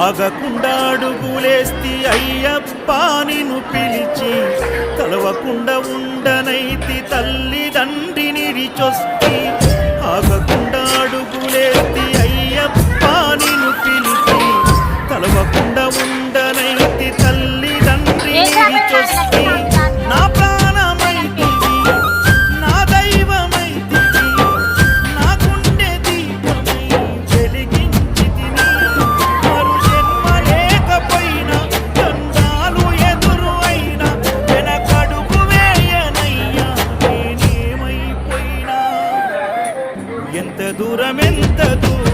ఆగకుండాడు అడుగులేస్తి అయ్యప్ప పిలిచి కలవకుండా ఉండనైతి తల్లి తండ్రి నిరిచొస్తి ఆగకుండాడు అడుగులేస్తి అయ్యప్ప పిలిచి కలవకుండా ఉండనైతి తల్లి తండ్రి నిరిచొస్తి ఎంత దూరం ఎంత దూరం.